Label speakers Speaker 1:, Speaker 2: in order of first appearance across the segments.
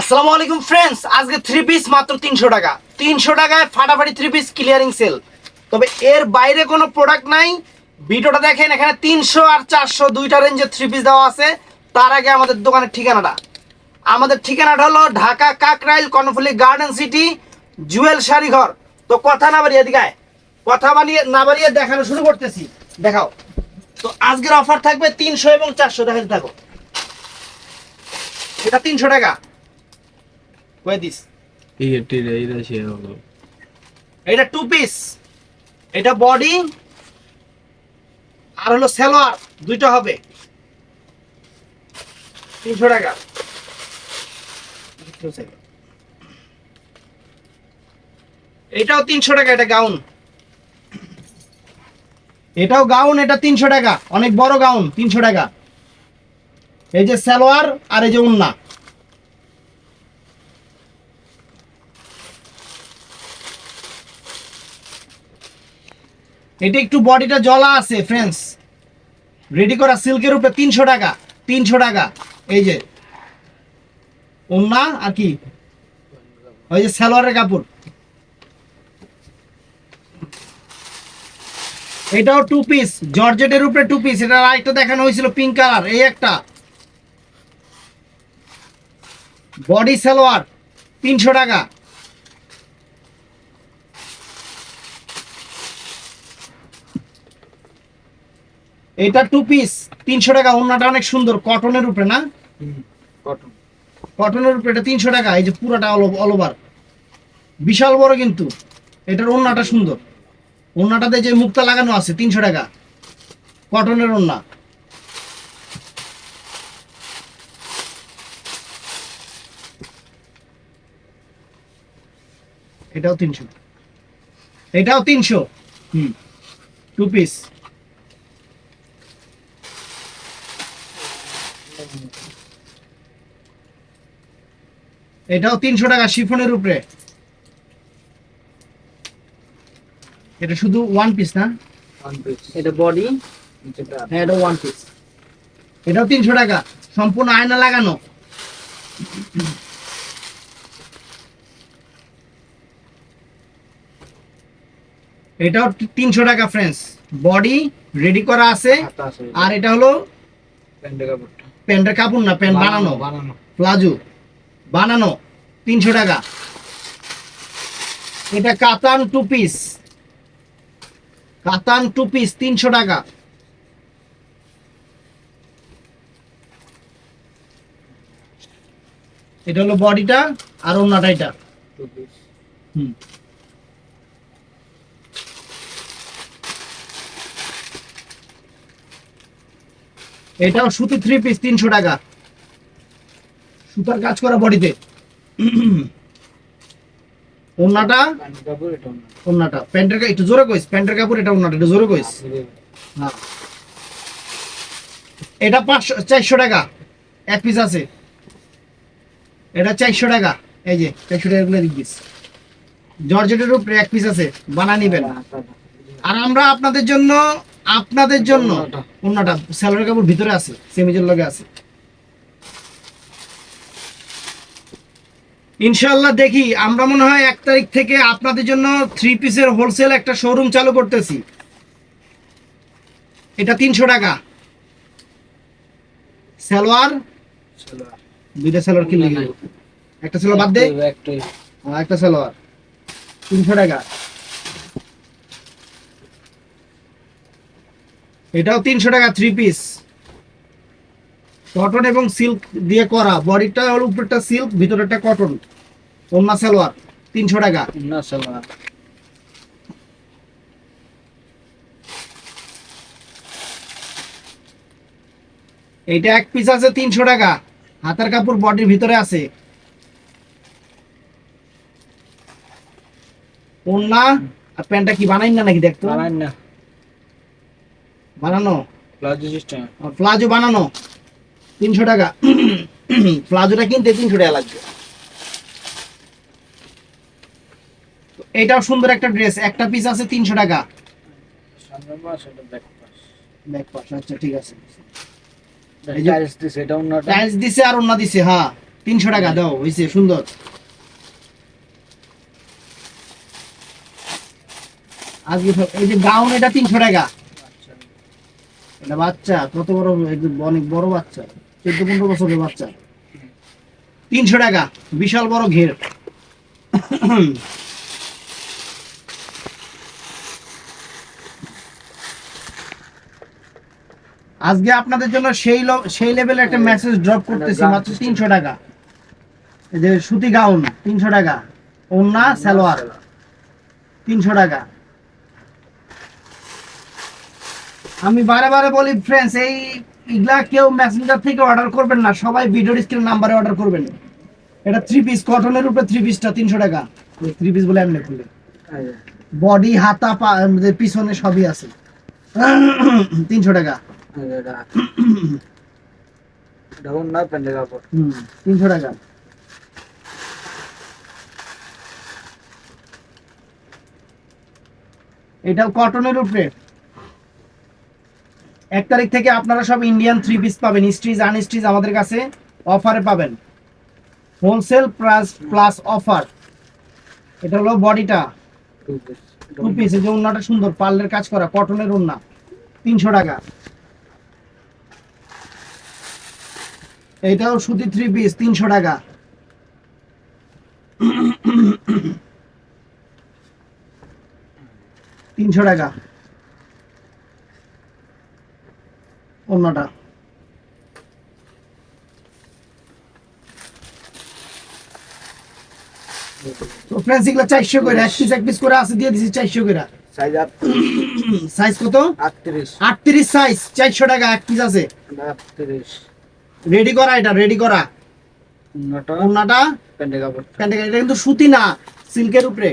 Speaker 1: আসসালামু আলাইকুম ফ্রেন্ডস আজকে থ্রি পিস মাত্র তিনশো টাকা। তিনশো টাকায় ফাটাফাটি থ্রি পিস ক্লিয়ারিং সেল তবে এর বাইরে কোনো প্রোডাক্ট নাই। ভিডিওটা দেখেন, এখানে তিনশো আর চারশো দুইটা রেঞ্জের থ্রি পিস দেওয়া আছে। তার আগে আমাদের দোকানের ঠিকানাটা। আমাদের ঠিকানাটা হলো ঢাকা কাকরাইল কর্ণফুলি গার্ডেন সিটি, জুয়েল শাড়িঘর। তো কথা না বাড়িয়ে এদিকে কথা বানিয়ে, না বাড়িয়ে দেখানো শুরু করতেছি। দেখাও। তো আজকের অফার থাকবে তিনশো এবং চারশো দেখাতে থাকো এটা তিনশো টাকা। কয়ে দিস
Speaker 2: এই এইটা সে হলো
Speaker 1: এটা টু পিস এটা বডি আর হলো সালোয়ার দুইটা হবে। তিনশো টাকা। এটাও তিনশো টাকা এটা গাউন এটাও গাউন এটা তিনশো টাকা। অনেক বড় গাউন তিনশো টাকা। এই যে সালোয়ার আর এই যে উন্না এটা একটু বডিটা জলা আছে ফ্রেন্ডস রেডি করা সিল্কের উপরে তিনশো টাকা তিনশো টাকা। এই যে, ওন্না আর কি? ওই যে সালোয়ারের কাপড়। এটাও টু পিস জর্জেটের উপরে টু পিস এটা আরেকটা দেখানো হয়েছিল পিঙ্ক কালার এই একটা। বডি সালোয়ার, তিনশো টাকা। এটা টু পিস তিনশো টাকা ওন্নাটা অনেক সুন্দর কটনের উপরে না?
Speaker 2: কটন
Speaker 1: কটনের উপরে এটা তিনশো টাকা এই যে পুরোটা অল অল ওভার বিশাল বড় কিন্তু এটার ওন্নাটা সুন্দর। ওন্নাটাতে যে মুক্তা লাগানো আছে তিনশো টাকা কটনের ওন্না এটাও তিনশো। এটাও তিনশো। হুম। টু পিস এটাও তিনশো টাকা শিফনের উপরে। এটা শুধু ওয়ান পিস না? এটা বডি হ্যাঁ এটা ওয়ান পিস এটাও তিনশো টাকা। সম্পূর্ণ আয়না লাগানো। এটাও তিনশো টাকা ফ্রেন্ডস বডি রেডি করা আছে।
Speaker 2: আছে।
Speaker 1: আর এটা হলো
Speaker 2: প্যান্টের
Speaker 1: কাপড় না প্যান্ট বানানো
Speaker 2: বানানো?
Speaker 1: প্লাজো। বানানো তিনশো টাকা। এটা কাতান টু পিস। কাতান টু পিস তিনশো টাকা। এটা হলো বডিটা আর অন্যটা এটা। হুম। এটাও সুতি থ্রি পিস তিনশো টাকা। সুতার কাজ করা বডিতে
Speaker 2: প্যান্টের
Speaker 1: একটু জোরে কইস, প্যান্টের কাপড়, এটা একটু জোরে কইস। হ্যাঁ। এটা পাঁচশো চারশো টাকা। এক পিস আছে। এটা চারশো টাকা। এই যে, চারশো টাকা গুলো দিস জর্জেটের উপরে এক পিস আছে। বানা নিবেন। আর আমরা আপনাদের জন্য আপনাদের জন্য।
Speaker 2: ওন্নাটা
Speaker 1: স্যালারি কাপড় ভিতরে আছে সেমিজের লগে আছে। ইনশাল্লাহ দেখি আমরা মনে হয় এক তারিখ থেকে আপনাদের জন্য থ্রি পিসের হোলসেল একটা শোরুম চালু করতেছি। এটা তিনশো টাকা। সালোয়ার? দুইটা সালোয়ার কিনলে কি একটা সালোয়ার বাদ দে।
Speaker 2: একটাই
Speaker 1: আর একটা সালোয়ার। তিনশো টাকা। এটাও তিনশো টাকা থ্রি পিস কটন এবং সিল্ক দিয়ে করা। বডিটা হলো উপরটা সিল্ক ভিতরেরটা কটন ওন্না সালোয়ার তিনশো টাকা।
Speaker 2: না সালোয়ার।
Speaker 1: এইটা এক পিস আছে তিনশো টাকা। হাতের কাপড় বডির ভিতরে আছে। ওন্না আর প্যান্টটা কি বানাই না নাকি দেখতো?
Speaker 2: বানান না।
Speaker 1: বানানো?
Speaker 2: Palazzo system.
Speaker 1: প্লাজো বানানো। তিনশো টাকা। প্লাজোটা কিনতে তিনশো টাকা লাগবে। এটাও সুন্দর একটা ড্রেস। একটা পিস আছে তিনশো টাকা। আচ্ছা ঠিক আছে।
Speaker 2: টাইলস দিছে
Speaker 1: আর অন্য দিছে হ্যাঁ। তিনশো টাকা দাও হয়েছে সুন্দর। আজকে এই যে গাউন এটা তিনশো টাকা। বাচ্চা, কত বড় অনেক বড় বাচ্চা, চোদ্দ পনেরো বছরের বাচ্চা। তিনশো টাকা, বিশাল বড় ঘের। আজকে আপনাদের জন্য সেই সেই লেভেলে একটা মেসেজ ড্রপ করতেছি, মাত্র তিনশো টাকা। যে সুতি গাউন তিনশো টাকা। ওন্না সালোয়ার, তিনশো টাকা। আমি বারে বারে বলি ফ্রেন্ডস এই এগুলা কেউ মেসেঞ্জার থেকে অর্ডার করবেন না। সবাই ভিডিও স্ক্রিন নাম্বারে অর্ডার করবেন। এটা থ্রি পিস কটনের উপরে থ্রি পিসটা তিনশো টাকা। থ্রি পিস বলে এমনি খুলে। বডি হাতা পিছনে সবই আছে। তিনশো টাকা। তিনশো টাকা। এটাও কটনের উপরে। এক তারিখ থেকে আপনারা সব ইন্ডিয়ান থ্রি পিস পাবেন। স্টিচ আনস্টিচ আমাদের কাছে অফারে পাবেন। হোলসেল প্লাস প্লাস অফার এটা হলো বডিটা
Speaker 2: টু পিস
Speaker 1: যে ওন্নাটা সুন্দর, পার্লের কাজ করা কটনের ওন্না তিনশো টাকা। এটাও সুতি থ্রি পিস তিনশো টাকা। তিনশো টাকা। অন্যটা তো ফ্রেন্ডস এগুলো চারশো করে এক পিস এক পিস করে আছে দিয়ে দিছি চারশো করে।
Speaker 2: সাইজ
Speaker 1: সাইজ কত?
Speaker 2: আটত্রিশ।
Speaker 1: সাইজ চারশো টাকা এক পিস আছে। রেডি করা এটা রেডি করা।
Speaker 2: কাপড়
Speaker 1: প্যান্টে এটা কিন্তু সুতি না সিল্কের উপরে।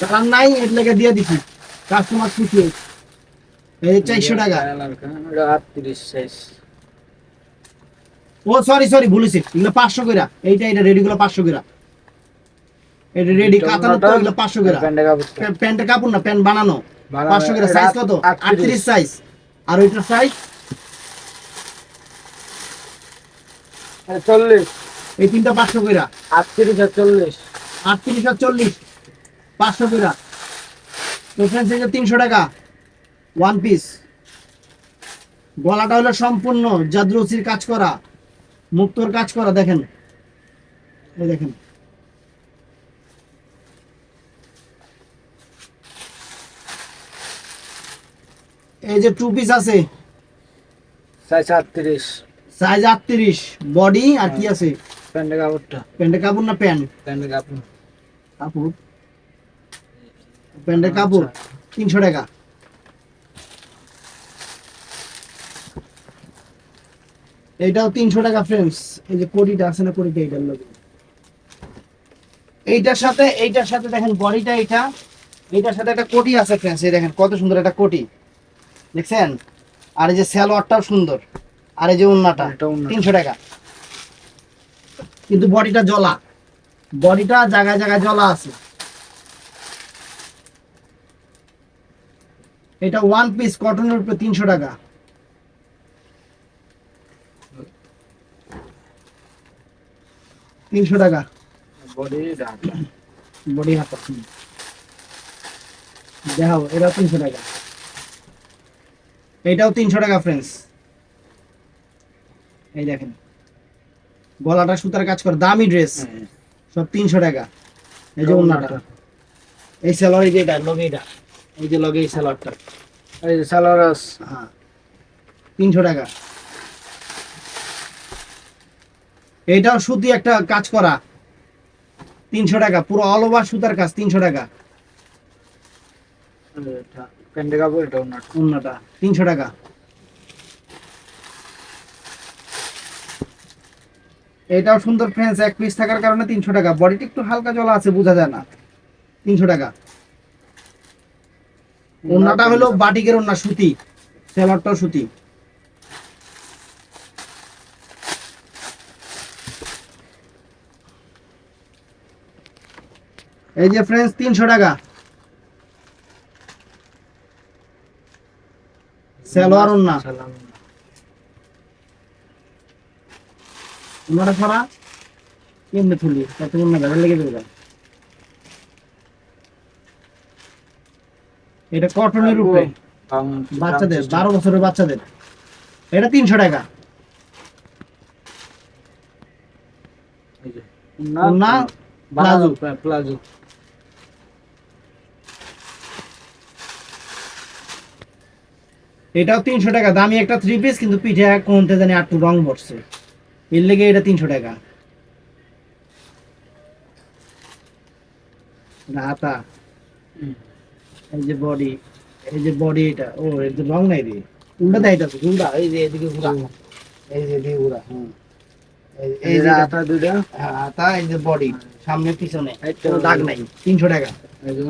Speaker 1: কালার নাই এর লেগে দিয়ে দিছি। কাস্টমার খুশি। এই চারশো টাকা।
Speaker 2: এটা আটত্রিশ সাইজ
Speaker 1: ও সরি সরি ভুলেছি। এগুলো পাঁচশো করে এইটা এটা রেডি গুলো পাঁচশো করে এটা রেডি কাতানো তো এগুলো পাঁচশো করে
Speaker 2: প্যান্টের কাপড়
Speaker 1: না প্যান্ট বানানো।
Speaker 2: বানানো,
Speaker 1: পাঁচশো করে সাইজ কত?
Speaker 2: আটত্রিশ।
Speaker 1: আটত্রিশ সাইজ আর ওইটার সাইজ
Speaker 2: চল্লিশ।
Speaker 1: এই তিনটা পাঁচশো করে
Speaker 2: আটত্রিশ আর চল্লিশ।
Speaker 1: আটত্রিশ আর চল্লিশ। পাঁচশো করে তো ফ্রেন্ডস এই যে তিনশো টাকা। ওয়ান পিস গলাটা হলো সম্পূর্ণ জাদ্রসির কাজ করা মুক্তর কাজ করা দেখেন। এই দেখেন। এই যে টু পিস আছে।
Speaker 2: সাইজ আটত্রিশ।
Speaker 1: সাইজ আটত্রিশ। বডি আর কি আছে?
Speaker 2: প্যান্টের কাপড়টা।
Speaker 1: প্যান্টের কাপড় না প্যান্ট?
Speaker 2: প্যান্টের কাপড়।
Speaker 1: কাপড়। প্যান্টের কাপড়। তিনশো টাকা। এইটাও তিনশো টাকা ফ্রেন্ডস এই যে কোটিটা আছে না কোটিটা এইটার লোক এইটার সাথে এইটার সাথে দেখেন বডিটা এইটা এইটার সাথে একটা কোটি আছে ফ্রেন্ডস এই দেখেন কত সুন্দর একটা কোটি। দেখছেন? আর এই যে স্যালোয়ারটাও সুন্দর। আর এই যে উন্নাটা
Speaker 2: এটা।
Speaker 1: তিনশো টাকা। কিন্তু বডিটা জলা। বডিটা জায়গায় জায়গায় জলা আছে। এটা ওয়ান পিস কটনের উপরে তিনশো টাকা। তিনশো টাকা।
Speaker 2: বডি
Speaker 1: হাতা দেখাও এটাও তিনশো টাকা। এটাও তিনশো টাকা ফ্রেন্ডস এই দেখেন গলাটা সুতার কাজ করে দামি ড্রেস সব তিনশো টাকা। এই যে ওন্নাটা। এই স্যালোয়ার এই যে এটা লগে এটা এই যে লগে এই স্যালোয়ারটা
Speaker 2: এই যে
Speaker 1: হ্যাঁ তিনশো টাকা। এটাও সুতি একটা কাজ করা। তিনশো টাকা পুরো অল ওভার সুতার কাজ তিনশো টাকা। তিনশো টাকা। এটাও সুন্দর ফ্রেন্স এক পিস থাকার কারণে তিনশো টাকা। বডিটা একটু হালকা জলা আছে বোঝা যায় না। তিনশো টাকা। ওন্নাটা হলো বাটিকের ওন্না সুতি সেলারটাও সুতি। এই যে ফ্রেন্ডস তিনশো টাকা। সালোয়ার ওন্না ওনারা ছড়া কেমনে তুলি তাতে অন্য ভেজাল লেগে দেবে এটা কটনের উপরে। বাচ্চাদের বারো বছরের বাচ্চাদের। এটা তিনশো টাকা।
Speaker 2: প্লাজো।
Speaker 1: প্লাজো। এটাও তিনশো টাকা। দামি একটা থ্রি পিস কিন্তু পিঠে কোনতে জানি একটু রং বসছে। এর লেগে এটা তিনশো টাকা। হাতা। এই যে বডি এই যে বডি এটা ও এর রং নাই রে। উল্টা দেয় এটা উল্টা। এই যে এদিকে ঘুরা। এই যে এদিকে ঘুরা হুম। এই- যে
Speaker 2: আটা
Speaker 1: হ্যাঁ, হাতা এই যে বডি সামনে পিছনে। দাগ নাই। তিনশো টাকা।
Speaker 2: এই যে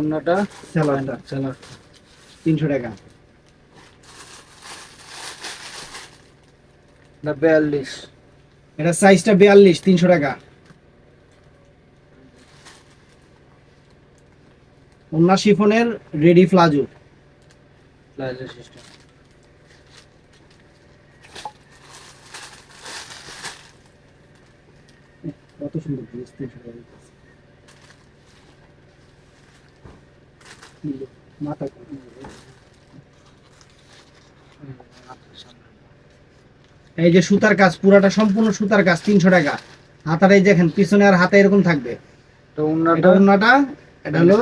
Speaker 2: স্যালাড
Speaker 1: তিনশো টাকা।
Speaker 2: দা বিয়াল্লিশ।
Speaker 1: এটা সাইজটা বিয়াল্লিশ তিনশো টাকা। ওনা শিফনের রেডি প্লাজো।
Speaker 2: প্লাজো সিস্টেম
Speaker 1: কত সুন্দর ড্রেস তিনশো টাকা মাথা এই যে সুতার কাজ পুরাটা সম্পূর্ণ সুতার কাজ তিনশো টাকা। হাতার এই দেখেন পিছনে আর হাতে এরকম থাকবে।
Speaker 2: তো
Speaker 1: এটা
Speaker 2: উন্নাটা
Speaker 1: এটা হলো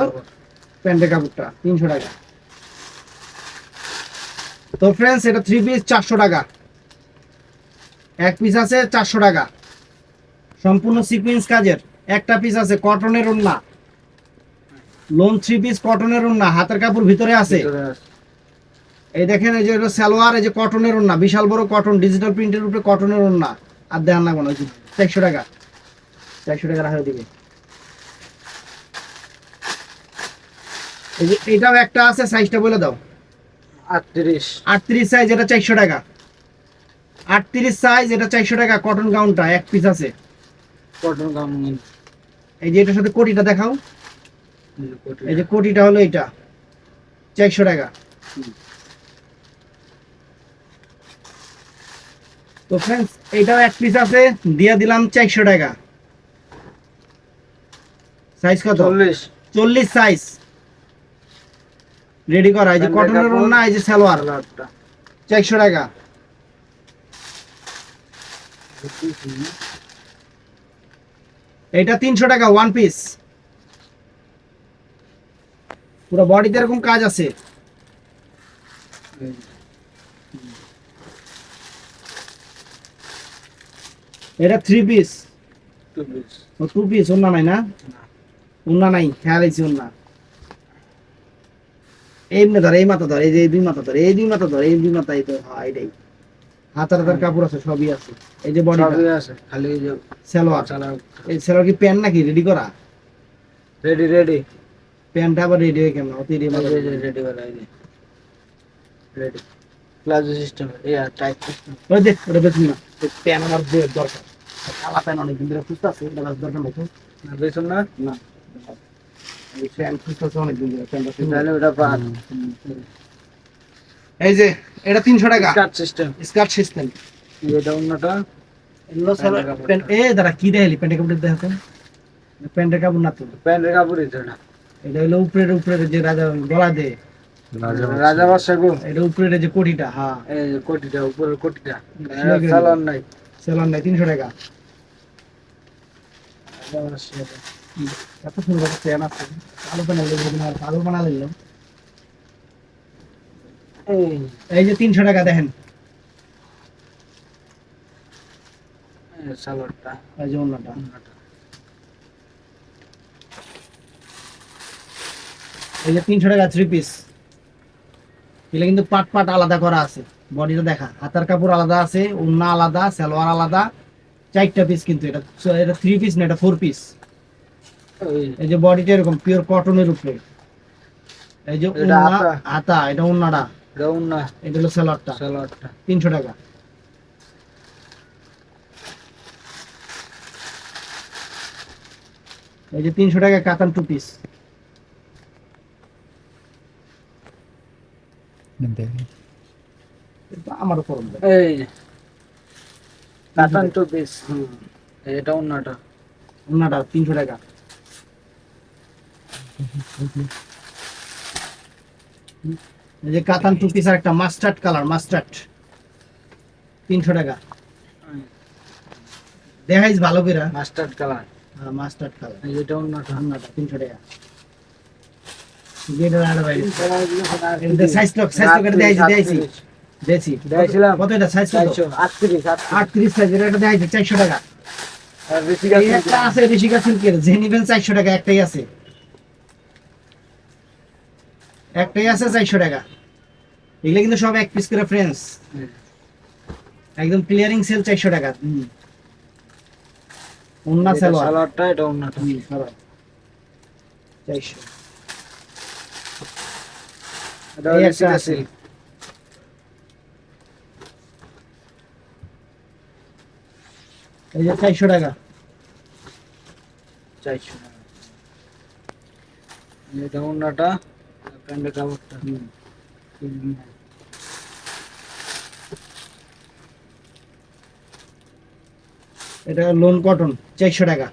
Speaker 1: প্যান্টের কাপড়টা। তিনশো টাকা। তো ফ্রেন্ডস এটা থ্রি পিস চারশো টাকা। এক পিস আছে চারশো টাকা। সম্পূর্ণ সিকুয়েন্স কাজের। একটা পিস আছে কটনের ওন্না লোন থ্রি পিস কটনের ওন্না হাতের কাপড় ভিতরে আছে। এই দেখেন এই যে এটা সালোয়ার এই যে কটনের ওন্না বিশাল বড় কটন ডিজিটাল প্রিন্টের উপরে কটনের ওন্না আর দেখান না কোনো চারশো টাকা। চারশো টাকা রাখা দিবে এই যে এটাও একটা আছে সাইজটা বলে দাও।
Speaker 2: আটত্রিশ।
Speaker 1: আটত্রিশ সাইজ এটা চারশো টাকা। আটত্রিশ সাইজ এটা চারশো টাকা কটন গাউনটা এক পিস আছে।
Speaker 2: কটন গাউন
Speaker 1: এই যে এটার সাথে কোটিটা দেখাও। এই যে কোটিটা। হলো এটা। চারশো টাকা। তো ফ্রেন্ডস এটাও এক পিস আছে দিয়ে দিলাম চারশো টাকা। সাইজ কত?
Speaker 2: চল্লিশ।
Speaker 1: চল্লিশ সাইজ রেডি করা এই যে কটনের। ওড়না এই যে সালোয়ার। চারশো টাকা। এটা তিনশো টাকা ওয়ান পিস পুরো বডিতে এরকম কাজ আছে। এটা থ্রি পিস ও টু পিস ওন্না নাই না? ওন্না নাই খেয়াল হয়েছে ওন্না এমনি ধর এই মাথা ধর এই যে এই দুই মাথা ধর এই দুই মাথা ধর এই দুই মাথা এই তো হ্যাঁ এটাই। হাতার হাতার কাপড় আছে সবই আছে। এই যে বডি
Speaker 2: আছে খালি এই যে সালোয়ার।
Speaker 1: এই সালোয়ার কি প্যান্ট নাকি? রেডি করা?
Speaker 2: রেডি রেডি
Speaker 1: প্যান্টটা আবার রেডি হয়ে কেমন? অতি রেডি
Speaker 2: রেডি বলা এই রেডি প্লাজো সিস্টেম এই টাইট
Speaker 1: ওই দেখ ওটা বেশি না। প্যান্ট আমার দরকার। কালা প্যান্ট অনেক ধরে এটা দরকার নাই।
Speaker 2: না?
Speaker 1: না। এই প্যান্ট খুঁজতে আছে অনেক দিন ধরে প্যান্টটা
Speaker 2: তাহলে ওটা পাঁচ
Speaker 1: এই যে এটা তিনশো টাকা।
Speaker 2: কাট সিস্টেম
Speaker 1: স্কার্ট সিস্টেম
Speaker 2: এটা অন্যটা।
Speaker 1: এগুলো সব
Speaker 2: প্যান্টের কাপড়।
Speaker 1: এ দাঁড়া কি দেখালি? প্যান্টের কাপড় দেখাতে প্যান্টের কাপড় না তো?
Speaker 2: প্যান্টের এটা
Speaker 1: এটা হলো উপরের উপরের যে রাজা গলা দে।
Speaker 2: রাজা বাদশা গো।
Speaker 1: এটা উপরের যে কোটিটা হ্যাঁ।
Speaker 2: এই কোটিটা উপরের কোটিটা।
Speaker 1: লাগে।
Speaker 2: নাই।
Speaker 1: নাই তিনশো টাকা। এত সুন্দর প্যান আছে আলু বানালে আলু বানালে
Speaker 2: এই
Speaker 1: যে তিনশো টাকা দেখেন।
Speaker 2: সালোয়ারটা।
Speaker 1: এই যে অন্যটা
Speaker 2: অন্যটা।
Speaker 1: এই যে তিনশো টাকা থ্রি পিস এগুলো কিন্তু পাট পাট আলাদা করা আছে। বডিটা দেখা। হাতার কাপড় আলাদা আছে ওন্না আলাদা সালোয়ার আলাদা। চারটা পিস কিন্তু এটা। এটা থ্রি পিস না এটা ফোর পিস
Speaker 2: এই
Speaker 1: যে বডিটা এরকম পিওর কটনের উপরে। এই যে।
Speaker 2: হাতা।
Speaker 1: এটা ওন্নাটা
Speaker 2: এটা
Speaker 1: হলো সালোয়ারটা।
Speaker 2: সালোয়ারটা।
Speaker 1: তিনশো টাকা। এই যে তিনশো টাকা কাতান টু পিস আমারও করুন
Speaker 2: এই কাতান টু পিস এটা অন্যটা
Speaker 1: ওনাটা তিনশো টাকা। এই যে কাতান টু পিস আর একটা মাস্টার্ড কালার মাস্টার্ড তিনশো টাকা। দেখাইস ভালো করে।
Speaker 2: মাস্টার্ড কালার
Speaker 1: মাস্টার্ড কালার
Speaker 2: এই যেটা অন্যটা
Speaker 1: তিনশো টাকা। যেটা আড়া বাইরে সাইজ লক সাইজ লক দেখাইছি দেখাইছি দেখাইছি
Speaker 2: দেখাইছিলাম।
Speaker 1: কত এটা? সাইজ কত?
Speaker 2: চারশো আটত্রিশ আটত্রিশ।
Speaker 1: আটত্রিশ সাইজ এটা দেখাইছি চারশো টাকা।
Speaker 2: আর
Speaker 1: একটা আছে ঋষিকা সিল্কের। যে নিবেন চারশো টাকা একটাই আছে। একটাই আছে চারশো টাকা। এগুলো কিন্তু সব এক পিস করে ফ্রেন্ডস একদম ক্লিয়ারিং সেল চারশো টাকা। উন্না সালোয়ার।
Speaker 2: সালোয়ারটা এটা অন্যটা
Speaker 1: চারশো।
Speaker 2: এটা
Speaker 1: এই
Speaker 2: বেশি
Speaker 1: একটা আছে।
Speaker 2: আছে
Speaker 1: এই যে চারশো টাকা।
Speaker 2: চারশো এটা অন্যটা প্যান্টের কাপড়টা।
Speaker 1: এটা লোন কটন চারশো টাকা।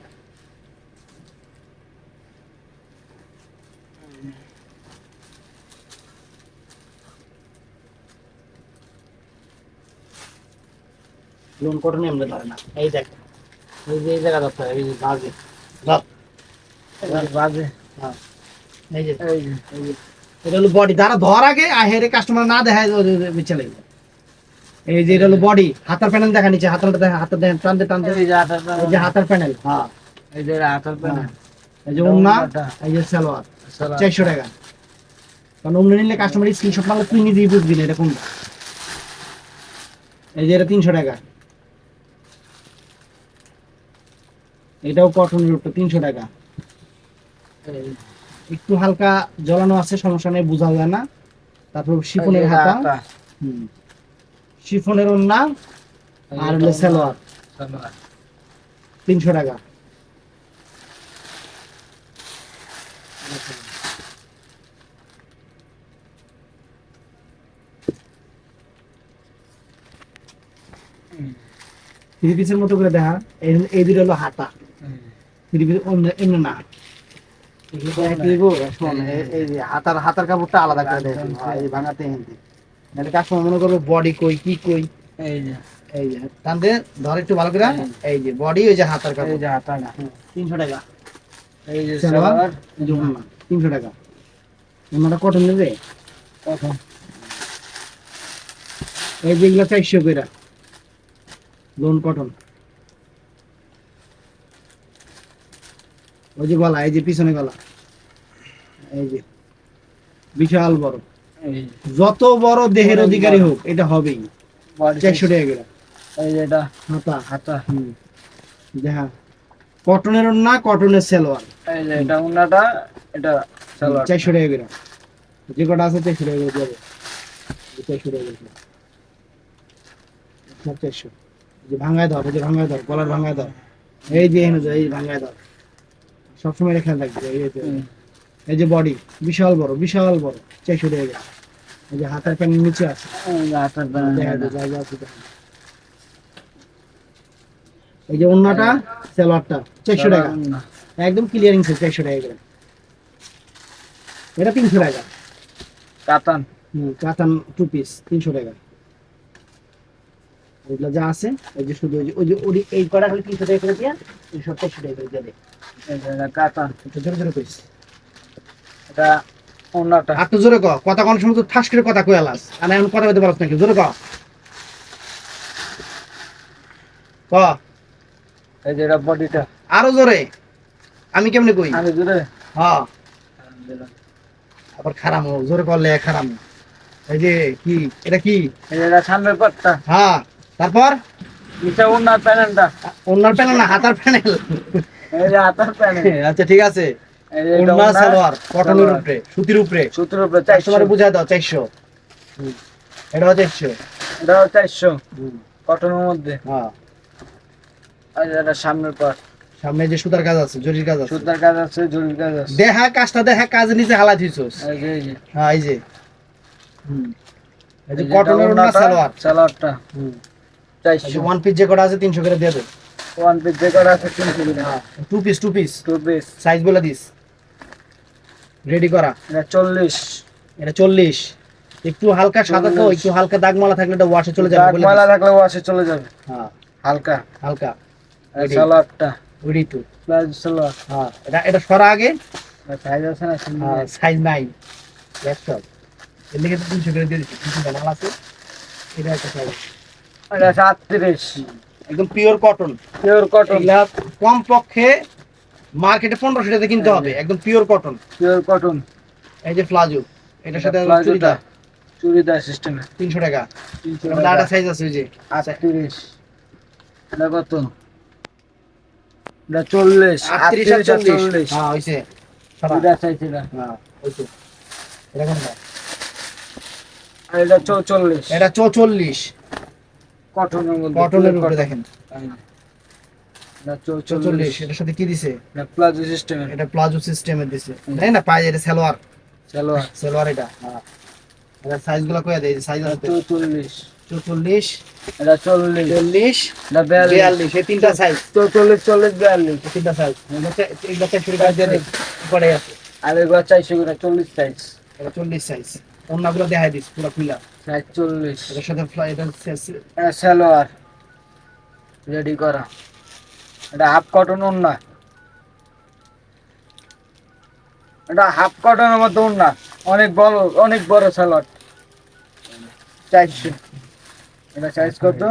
Speaker 1: লোন কটন এমনি ধরে না এই দেখ এই যে এই জায়গা ধরতে হয়, এই যে বাজে
Speaker 2: বাজে
Speaker 1: হ্যাঁ এই যে
Speaker 2: এই যে
Speaker 1: এই যে এটা হলো বডি তারা ধর আগে আর হেরে কাস্টমার না দেখায় চলে এই যে এটা হলো বডি হাতার প্যানেল দেখা দেখা হাতার দেখেন টানতে টানতে
Speaker 2: এই যে হাতার
Speaker 1: এই যে হাতার প্যানেল হ্যাঁ
Speaker 2: এই যে হাতার প্যান্ট
Speaker 1: এই যে ওন্না এই যে সালোয়ার চারশো টাকা কারণ অন্য নিলে কাস্টমার স্ক্রিনশট মারলে তুই নিজেই বুঝবি না এটা কোনটা এই যে এটা তিনশো টাকা এটাও কটনের উপর তিনশো টাকা। একটু হালকা জ্বলানো আছে সমস্যা নেই বোঝা যায় না। তারপর শিফনের হাতা। শিফনের ওন্না আর হলো সালোয়ার। তিনশো টাকা। থ্রি পিসের মতো করে দেখা। এই- দুটো হলো হাতা। এমনি না এই- যে হাতার হাতার কাপড়টা আলাদা করে দেয় এই ভাঙাতে হিন্দি নাহলে কাস্টমার মনে করবে বডি কই কি কই
Speaker 2: এই যে
Speaker 1: এই যে টানতে ধর একটু ভালো করে এই যে বডি ওই যে হাতার
Speaker 2: এই
Speaker 1: কাপড়
Speaker 2: যে হাতাটা
Speaker 1: তিনশো টাকা
Speaker 2: এই যে
Speaker 1: তিনশো টাকা ওনারা নেবে এই যেগুলো চারশো লোন কটন ওই যে গলা এই যে পিছনে গলা। এই যে বিশাল বড়। যত বড় দেহের অধিকারী হোক এটা হবেই। চারশো টাকা করে।
Speaker 2: এই যে এটা
Speaker 1: হাতা।
Speaker 2: হাতা।
Speaker 1: হুম। দেখা কটনের না কটনের সালোয়ার।
Speaker 2: এই যে এটা উন্নাটা এটা সালোয়ার।
Speaker 1: চারশো টাকা করে। যে কটা আছে চারশো টাকা করে দেবে। চারশো টাকা করে। সব চারশো। যে ভাঙায় ধর যে ভাঙায় ধর গলার ভাঙায় ধর এই যে এই ভাঙায় ধর সবসময় এখানে থাকবে এই যে এই যে বডি বিশাল বড় বিশাল বড় চারশো টাকা করে। এই যে হাতের প্যান্ট নিচে আছে।
Speaker 2: এই যে হাতার
Speaker 1: আছে এই অন্যটা সালোয়ারটা চারশো টাকা। একদম ক্লিয়ারিং সেল চারশো টাকা করে। এটা তিনশো টাকা।
Speaker 2: কাতান।
Speaker 1: হুম কাতান টু পিস তিনশো টাকা। ওইগুলো যা আছে ওই যে শুধু ওই যে- ওই যে ওই এই কটা খালি তিনশো টাকা করে দিয়া এই সব চারশো টাকা করে দেবে
Speaker 2: এই যে এটা কাতান
Speaker 1: একটু জোরে জোরে কইস
Speaker 2: এটা উন্নাটা
Speaker 1: আর তো জোরে ক কথা কোন সময় তো ঠাস করে কথা কই আলাস আর এখন কথা বলতে পারছ নাকি? জোরে ক। ক।
Speaker 2: এই যে এটা বডিটা
Speaker 1: আরও জোরে। আমি কেমনে কই?
Speaker 2: আমি জোরে।
Speaker 1: হ্যাঁ আবার খারাম জোরে করলে খারাম। এই যে কি? এটা কি?
Speaker 2: এটা সামনের পাটটা।
Speaker 1: হ্যাঁ। তারপর?
Speaker 2: প্যানেলটা।
Speaker 1: ওনার প্যানেল না হাতার প্যানেল।
Speaker 2: এই যে হাতার প্যানেল।
Speaker 1: আচ্ছা ঠিক আছে। সালোয়ার কটনের উপরে সুতির উপরে।
Speaker 2: সুতির উপরে
Speaker 1: দাও এটাও
Speaker 2: এটাও কটনের মধ্যে।
Speaker 1: হ্যাঁ।
Speaker 2: এটা সামনের
Speaker 1: সামনে যে সুতার কাজ আছে জরির কাজ আছে।
Speaker 2: সুতার কাজ আছে জরির কাজ আছে।
Speaker 1: দেখা কাজটা দেখা কাজ নিচে হালা দিছস
Speaker 2: এই যে এই যে।
Speaker 1: হ্যাঁ এই যে। হুম। এই যে কটনের সালোয়ার।
Speaker 2: সালোয়ারটা।
Speaker 1: হুম।
Speaker 2: চারশো
Speaker 1: ওয়ান পিস যে কটা আছে তিনশো করে দিয়ে
Speaker 2: ওয়ান পিস যে কটা আছে তিনশো কিনা
Speaker 1: two piece two piece
Speaker 2: two piece
Speaker 1: size বলে দিস। রেডি করা।
Speaker 2: এটা চল্লিশ।
Speaker 1: এটা চল্লিশ। একটু হালকা সাদা তো একটু হালকা দাগমালা থাকলে এটা ওয়াশে চলে যাবে
Speaker 2: দাগ
Speaker 1: বলে
Speaker 2: থাকলে ওয়াশে চলে যাবে।
Speaker 1: হ্যাঁ।
Speaker 2: হালকা।
Speaker 1: হালকা.
Speaker 2: সালোয়ারটা।
Speaker 1: ওইটাই তো
Speaker 2: প্লাজো
Speaker 1: হ্যাঁ এটা এটা সরা আগে।
Speaker 2: সাইজ আছে না
Speaker 1: হ্যাঁ, সাইজ নাই। ল্যাপটপ এর লিগে করে দিয়ে দিচ্ছি। মাল আছে। এটা একটা সাইজ
Speaker 2: এটা আছে
Speaker 1: একদম পিওর কটন
Speaker 2: পিওর কটন
Speaker 1: এগুলা কম পক্ষে মার্কেটে পনেরোশো টাকা কিনতে হবে। একদম পিওর কটন
Speaker 2: পিওর কটন
Speaker 1: এই যে প্লাজো এটার সাথে চুড়িদার।
Speaker 2: চুড়িদার সিস্টেমে
Speaker 1: তিনশো টাকা। আরেকটা সাইজ আছে ওই যে।
Speaker 2: আটত্রিশ। এটা কত? এটা চল্লিশ।
Speaker 1: আটত্রিশ আর চল্লিশ। হ্যাঁ হয়েছে
Speaker 2: এটা চাইছি না
Speaker 1: হ্যাঁ হয়েছে এটা কোনটা?
Speaker 2: এটা চৌচল্লিশ
Speaker 1: এটা চৌচল্লিশ
Speaker 2: কটনের মধ্যে
Speaker 1: কটনের উপরে দেখেন।
Speaker 2: এটা
Speaker 1: চৌচল্লিশ।
Speaker 2: চৌচল্লিশ
Speaker 1: এটার সাথে কি দিছে?
Speaker 2: প্লাজো সিস্টেমের
Speaker 1: এটা প্লাজো সিস্টেমের দিছে। তাই না? পায়ে এটা সালোয়ার।
Speaker 2: সালোয়ার।
Speaker 1: সালোয়ার এটা। এটা সাইজগুলো কয়ে দেয় সাইজ আছে।
Speaker 2: চৌচল্লিশ।
Speaker 1: চৌচল্লিশ।
Speaker 2: এটা চল্লিশ।
Speaker 1: চল্লিশ।
Speaker 2: এটা বিয়াল্লিশ।
Speaker 1: বিয়াল্লিশ এই তিনটা সাইজ
Speaker 2: চল্লিশ বিয়াল্লিশ।
Speaker 1: তিনটা সাইজ এটা চারশো টাকা দিয়ে দেয় আছে।
Speaker 2: আর এগুলো চল্লিশ সাইজ
Speaker 1: চল্লিশ সাইজ অন্যগুলো দেখাই দিস পুরো খুলা
Speaker 2: সাইজ চল্লিশ
Speaker 1: এটার সাথে
Speaker 2: সালোয়ার। রেডি করা। এটা হাফ কটন ওন্না এটা হাফ কটনের মধ্যে ওন্না অনেক বড় অনেক বড় সালোয়ার। চারশো। এটা সাইজ কত?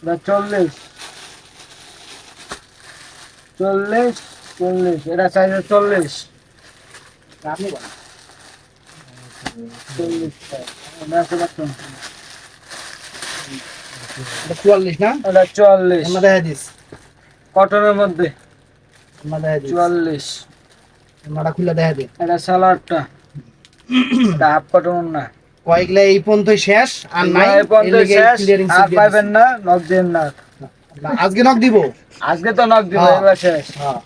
Speaker 2: এটা চল্লিশ। চল্লিশ চল্লিশ। এটা সাইজ চল্লিশ।
Speaker 1: আপনি
Speaker 2: চল্লিশ
Speaker 1: চুয়াল্লিশ না?
Speaker 2: এটা চুয়াল্লিশ।
Speaker 1: আমরা দেখাই দিস।
Speaker 2: কটনের মধ্যে।
Speaker 1: আমরা দেখাই দিস।
Speaker 2: চুয়াল্লিশ।
Speaker 1: আমরা খুলে দেখাই দিই
Speaker 2: এটা সালাডটা হাফ কটন না
Speaker 1: কয়েকগুলা এই পর্যন্তই শেষ আর নাই
Speaker 2: এই পর্যন্ত শেষ, আর
Speaker 1: sheet
Speaker 2: পাইবেন না নক দিন না।
Speaker 1: না, আজকে নক দিব?
Speaker 2: আজকে তো নক দিব
Speaker 1: হ্যাঁ।
Speaker 2: এবার শেষ।
Speaker 1: হ্যাঁ।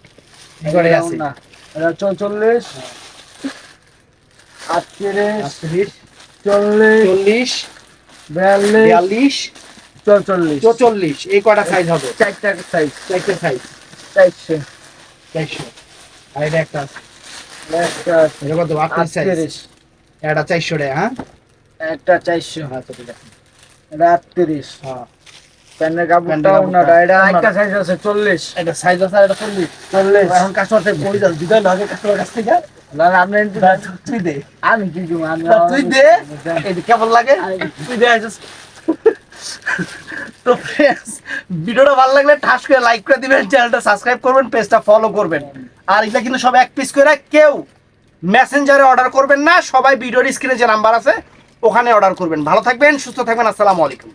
Speaker 1: এবারে আছে।
Speaker 2: না এটা চৌচল্লিশ। আটত্রিশ।
Speaker 1: আটত্রিশ।
Speaker 2: চল্লিশ বিয়াল্লিশ চৌচল্লিশ।
Speaker 1: চৌচল্লিশ এই কয়টা সাইজ হবে?
Speaker 2: চারটা সাইজ
Speaker 1: চারটে সাইজ
Speaker 2: চারশো
Speaker 1: চারশো আর এটা একটা
Speaker 2: একটা
Speaker 1: এটা কত? আটত্রিশ সাইজ এটা চারশো টাকা হ্যাঁ?
Speaker 2: একটা চারশো।
Speaker 1: আচ্ছা ঠিক আছে।
Speaker 2: এটা আটত্রিশ।
Speaker 1: হ্যাঁ।
Speaker 2: প্যান্টের কাপড়টা ওনাটা এটা একটা সাইজ আছে চল্লিশ।
Speaker 1: এটা সাইজ আছে এটা চল্লিশ।
Speaker 2: চল্লিশ।
Speaker 1: এখন কাস্টমার থেকে বই যাচ্ছে দিতে আগে কাস্টমার কাছ থেকে।
Speaker 2: না, না, আপনি
Speaker 1: তুই দে।
Speaker 2: আমি কি দিব? আমি
Speaker 1: তুই দে। এটা কেমন লাগে? তুই দে আসিস। তো ফ্রেন্ডস ভিডিওটা ভালো লাগলে ঠাস করে লাইক করে দিবেন চ্যানেলটা সাবস্ক্রাইব করবেন পেজটা ফলো করবেন। আর কিন্তু সব এক পিস করে কেউ মেসেঞ্জারে অর্ডার করবেন না সবাই ভিডিওর স্ক্রিনে যে নাম্বার আছে ওখানে অর্ডার করবেন। ভালো থাকবেন সুস্থ থাকবেন আসসালামু আলাইকুম।